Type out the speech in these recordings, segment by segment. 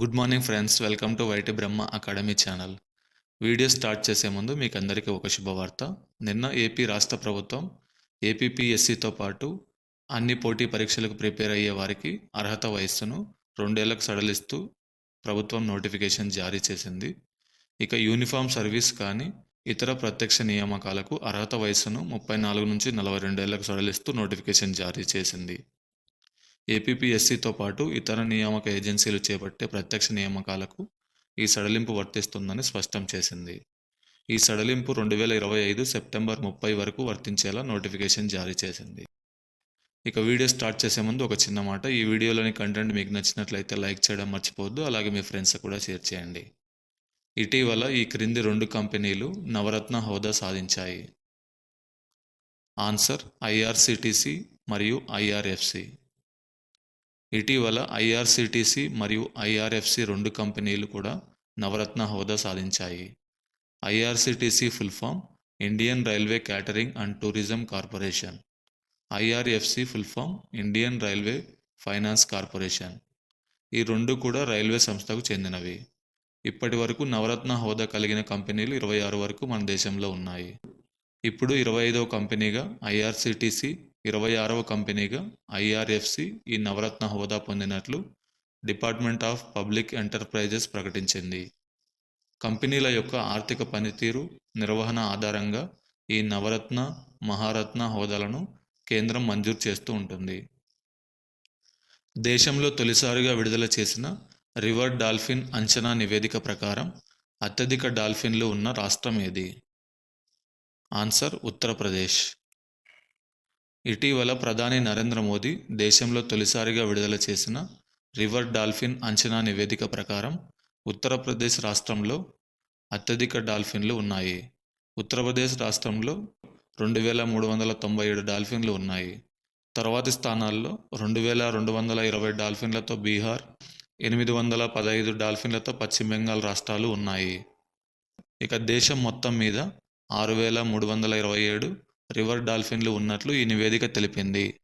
Good morning friends welcome to YT Brahma academy channel video start చేసే ముందు మీకు అందరికీ ఒక శుభవార్త. నిన్న ఏపీ రాష్ట్ర ప్రభుత్వం ఏపీపీఎస్సితో పాటు అన్ని పోటీ పరీక్షలకు ప్రిపేర్ అయ్యే వారికి అర్హత వయస్సును రెండేళ్ళకు సడలిస్తూ ప్రభుత్వం నోటిఫికేషన్ జారీ చేసింది. ఇక యూనిఫామ్ సర్వీస్ కానీ ఇతర ప్రత్యక్ష నియామకాలకు అర్హత వయస్సును ముప్పై నాలుగు నుంచి నలభై రెండేళ్ళకు సడలిస్తూ నోటిఫికేషన్ జారీ చేసింది. ఏపీపీఎస్సితో పాటు ఇతర నియామక ఏజెన్సీలు చేపట్టే ప్రత్యక్ష నియామకాలకు ఈ సడలింపు వర్తిస్తుందని స్పష్టం చేసింది. ఈ సడలింపు రెండు వేల ఇరవై ఐదు సెప్టెంబర్ ముప్పై వరకు వర్తించేలా నోటిఫికేషన్ జారీ చేసింది. ఇక వీడియో స్టార్ట్ చేసే ముందు ఒక చిన్న మాట ఈ వీడియోలోని కంటెంట్ మీకు నచ్చినట్లయితే లైక్ చేయడం మర్చిపోవద్దు అలాగే మీ ఫ్రెండ్స్ కూడా షేర్ చేయండి. ఇటీవల ఈ క్రింది రెండు కంపెనీలు నవరత్న హోదా సాధించాయి. ఆన్సర్ ఐఆర్సిటిసి మరియు ఐఆర్ఎఫ్సి. ఇటీవల ఐఆర్సిటిసి మరియు ఐఆర్ఎఫ్సి రెండు కంపెనీలు కూడా నవరత్న హోదా సాధించాయి. IRCTC full form Indian railway catering and tourism corporation. IRFC full form Indian railway finance corporation. ఈ రెండు కూడా రైల్వే సంస్థకు చెందినవి. ఇప్పటి వరకు నవరత్న హోదా కలిగిన కంపెనీలు ఇరవై ఆరు వరకు మన దేశంలో ఉన్నాయి. ఇప్పుడు ఇరవై ఐదవ కంపెనీగా ఐఆర్సిటిసి ఇరవై ఆరవ కంపెనీగా ఐఆర్ఎఫ్సి ఈ నవరత్న హోదా పొందినట్లు డిపార్ట్మెంట్ ఆఫ్ పబ్లిక్ ఎంటర్ప్రైజెస్ ప్రకటించింది. కంపెనీల యొక్క ఆర్థిక పనితీరు నిర్వహణ ఆధారంగా ఈ నవరత్న మహారత్న హోదాలను కేంద్రం మంజూరు చేస్తూ ఉంటుంది. దేశంలో తొలిసారిగా విడుదల చేసిన రివర్ డాల్ఫిన్ అంచనా నివేదిక ప్రకారం అత్యధిక డాల్ఫిన్లు ఉన్న రాష్ట్రం ఏది? ఆన్సర్ ఉత్తరప్రదేశ్. ఇటీవల ప్రధాని నరేంద్ర మోదీ దేశంలో తొలిసారిగా విడుదల చేసిన రివర్ డాల్ఫిన్ అంచనా నివేదిక ప్రకారం ఉత్తరప్రదేశ్ రాష్ట్రంలో అత్యధిక డాల్ఫిన్లు ఉన్నాయి. ఉత్తరప్రదేశ్ రాష్ట్రంలో రెండు వేల మూడు వందల తొంభై ఏడు డాల్ఫిన్లు ఉన్నాయి. తర్వాతి స్థానాల్లో రెండు వేల రెండు వందల ఇరవై డాల్ఫిన్లతో బీహార్ ఎనిమిది వందల పదహైదు డాల్ఫిన్లతో పశ్చిమ బెంగాల్ రాష్ట్రాలు ఉన్నాయి. ఇక దేశం మొత్తం మీద ఆరు వేల మూడు వందల ఇరవై ఏడు రివర్ డాల్ఫిన్లు ఉన్నట్లు ఈ నివేదిక తెలిపింది.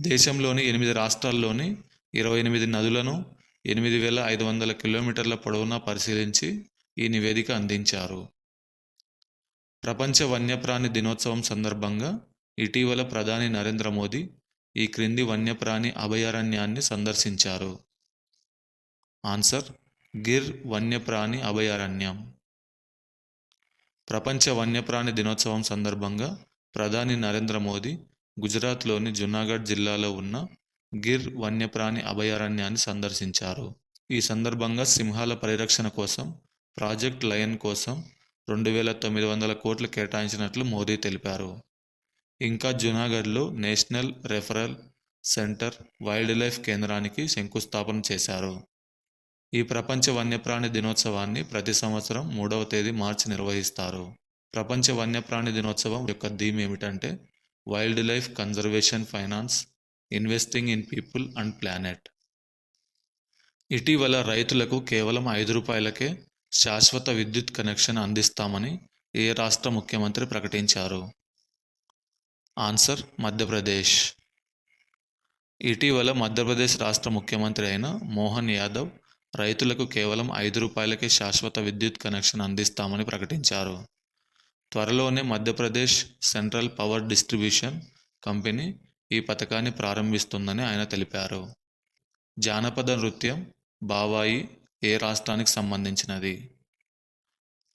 దేశంలోని ఎనిమిది రాష్ట్రాల్లోని ఇరవై ఎనిమిది నదులను ఎనిమిది వేల ఐదు వందల కిలోమీటర్ల పొడవునా పరిశీలించి ఈ నివేదిక అందించారు. ప్రపంచ వన్యప్రాణి దినోత్సవం సందర్భంగా ఇటీవల ప్రధాని నరేంద్ర మోదీ ఈ క్రింది వన్యప్రాణి అభయారణ్యాన్ని సందర్శించారు. ఆన్సర్ గిర్ వన్యప్రాణి అభయారణ్యం. ప్రపంచ వన్యప్రాణి దినోత్సవం సందర్భంగా ప్రధాని నరేంద్ర మోదీ గుజరాత్లోని జునాగఢ్ జిల్లాలో ఉన్న గిర్ వన్యప్రాణి అభయారణ్యాన్ని సందర్శించారు. ఈ సందర్భంగా సింహాల పరిరక్షణ కోసం ప్రాజెక్ట్ లయన్ కోసం రెండు వేల తొమ్మిది వందల కోట్లు కేటాయించినట్లు మోదీ తెలిపారు. ఇంకా జునాగఢ్లో national referral centre wildlife కేంద్రానికి శంకుస్థాపన చేశారు. ఈ ప్రపంచ వన్యప్రాణి దినోత్సవాన్ని ప్రతి సంవత్సరం మూడవ తేదీ మార్చి నిర్వహిస్తారు. ప్రపంచ వన్యప్రాణి దినోత్సవం యొక్క థీమ్ ఏమిటంటే wildlife conservation finance investing in people and planet. ఇటీవల రైతులకు కేవలం ఐదు రూపాయలకే శాశ్వత విద్యుత్ కనెక్షన్ అందిస్తామని ఏ రాష్ట్ర ముఖ్యమంత్రి ప్రకటించారు? ఆన్సర్ మధ్యప్రదేశ్. ఇటీవల మధ్యప్రదేశ్ రాష్ట్ర ముఖ్యమంత్రి అయిన మోహన్ యాదవ్ రైతులకు కేవలం ఐదు రూపాయలకే శాశ్వత విద్యుత్ కనెక్షన్ అందిస్తామని ప్రకటించారు. త్వరలోనే Madhya Pradesh central power distribution company ఈ పథకాన్ని ప్రారంభిస్తుందని ఆయన తెలిపారు. జానపద నృత్యం బావాయి ఏ రాష్ట్రానికి సంబంధించినది?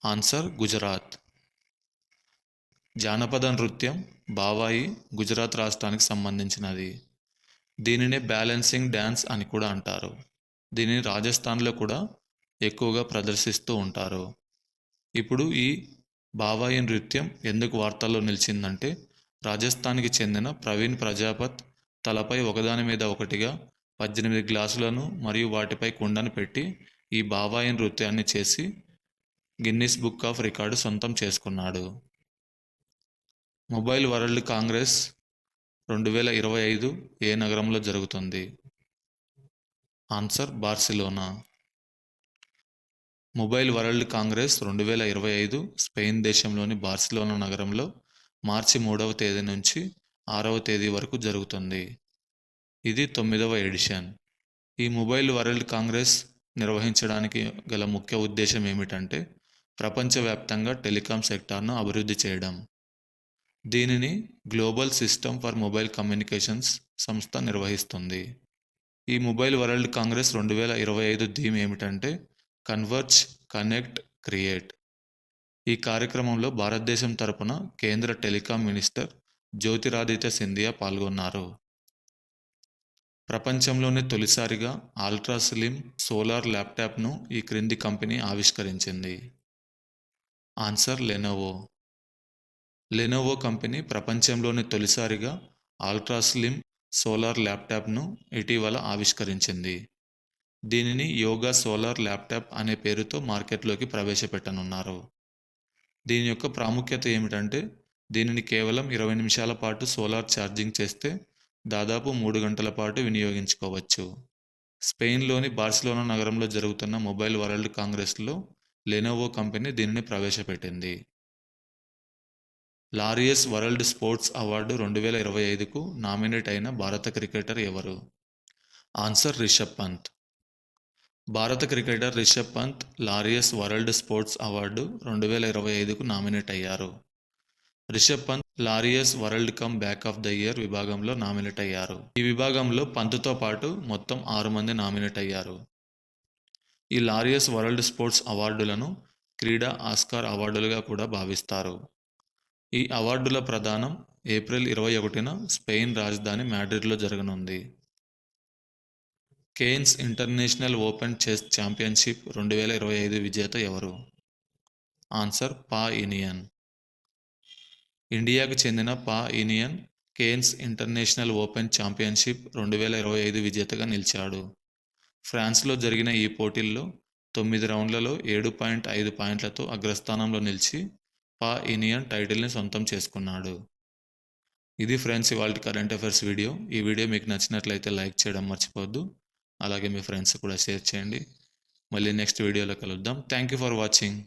ఆన్సర్ గుజరాత్. జానపద నృత్యం బావాయి గుజరాత్ రాష్ట్రానికి సంబంధించినది. దీనినే బ్యాలెన్సింగ్ డ్యాన్స్ అని కూడా అంటారు. దీనిని రాజస్థాన్లో కూడా ఎక్కువగా ప్రదర్శిస్తూ ఉంటారు. ఇప్పుడు ఈ బావాయి నృత్యం ఎందుకు వార్తల్లో నిలిచిందంటే రాజస్థాన్కి చెందిన ప్రవీణ్ ప్రజాపత్ తలపై ఒకదాని మీద ఒకటిగా పద్దెనిమిది గ్లాసులను మరియు వాటిపై కుండను పెట్టి ఈ బావాయి నృత్యాన్ని చేసి గిన్నిస్ బుక్ ఆఫ్ రికార్డు సొంతం చేసుకున్నాడు. మొబైల్ వరల్డ్ కాంగ్రెస్ రెండు వేల ఇరవై ఐదు ఏ నగరంలో జరుగుతుంది? Answer Barcelona. Mobile world congress రెండు వేల ఇరవై ఐదు స్పెయిన్ దేశంలోని బార్సిలోనా నగరంలో మార్చి మూడవ తేదీ నుంచి ఆరవ తేదీ వరకు జరుగుతుంది. ఇది తొమ్మిదవ ఎడిషన్. ఈ మొబైల్ వరల్డ్ కాంగ్రెస్ నిర్వహించడానికి గల ముఖ్య ఉద్దేశం ఏమిటంటే ప్రపంచవ్యాప్తంగా టెలికాం సెక్టార్ను అభివృద్ధి చేయడం. దీనిని global system for mobile communications సంస్థ నిర్వహిస్తుంది. ఈ మొబైల్ వరల్డ్ కాంగ్రెస్ రెండు వేల ఇరవై ఐదు థీమ్ ఏమిటంటే కన్వర్జ్ కనెక్ట్ క్రియేట్ ఈ కార్యక్రమంలో భారతదేశం తరపున కేంద్ర టెలికాం మినిస్టర్ జ్యోతిరాదిత్య సింధియా పాల్గొన్నారు. ప్రపంచంలోనే తొలిసారిగా ఆల్ట్రా స్లిమ్ సోలార్ ల్యాప్టాప్ను ఈ క్రింది కంపెనీ ఆవిష్కరించింది. ఆన్సర్ లెనోవో లెనోవో కంపెనీ ప్రపంచంలోనే తొలిసారిగా ఆల్ట్రా స్లిమ్ సోలార్ ల్యాప్టాప్ను ఇటీవల ఆవిష్కరించింది. దీనిని యోగా సోలార్ ల్యాప్టాప్ అనే పేరుతో మార్కెట్లోకి ప్రవేశపెట్టనున్నారు. దీని యొక్క ప్రాముఖ్యత ఏమిటంటే దీనిని కేవలం ఇరవై నిమిషాల పాటు సోలార్ ఛార్జింగ్ చేస్తే దాదాపు మూడు గంటల పాటు వినియోగించుకోవచ్చు. స్పెయిన్లోని బార్సిలోనా నగరంలో జరుగుతున్న మొబైల్ వరల్డ్ కాంగ్రెస్లో లెనోవో కంపెనీ దీనిని ప్రవేశపెట్టింది. లారియస్ వరల్డ్ స్పోర్ట్స్ అవార్డు రెండు వేల ఇరవై ఐదుకు నామినేట్ అయిన భారత క్రికెటర్ ఎవరు? ఆన్సర్ రిషబ్ పంత్. భారత cricketer Rishabh Pant Laureus world sports award రెండు వేల ఇరవై ఐదుకు నామినేట్ అయ్యారు. Rishabh Pant Laureus world come back of the year విభాగంలో నామినేట్ అయ్యారు. ఈ విభాగంలో పంత్తో పాటు మొత్తం ఆరు మంది నామినేట్ అయ్యారు. ఈ లారియస్ వరల్డ్ స్పోర్ట్స్ అవార్డులను క్రీడా ఆస్కార్ అవార్డులుగా కూడా భావిస్తారు. ఈ అవార్డుల ప్రదానం ఏప్రిల్ ఇరవై ఒకటిన స్పెయిన్ రాజధాని మ్యాడ్రిడ్లో జరగనుంది. Cannes international open chess championship రెండు వేల ఇరవై ఐదు విజేత ఎవరు? ఆన్సర్ పా ఇనియన్. ఇండియాకు చెందిన Pa Iniyan Cannes international open championship రెండు వేల ఇరవై ఐదు విజేతగా నిలిచాడు. ఫ్రాన్స్లో జరిగిన ఈ పోటీల్లో తొమ్మిది రౌండ్లలో ఏడు పాయింట్ ఐదు పాయింట్లతో అగ్రస్థానంలో నిలిచి పా ఇనియన్ టైటిల్ని సొంతం చేసుకున్నాడు. ఇది ఫ్రెండ్స్ ఇవాళ కరెంట్ అఫైర్స్ వీడియో. ఈ వీడియో మీకు నచ్చినట్లయితే లైక్ చేయడం మర్చిపోవద్దు. అలాగే మీ ఫ్రెండ్స్ కూడా షేర్ చేయండి. మళ్ళీ నెక్స్ట్ వీడియోలో కలుద్దాం. Thank you for watching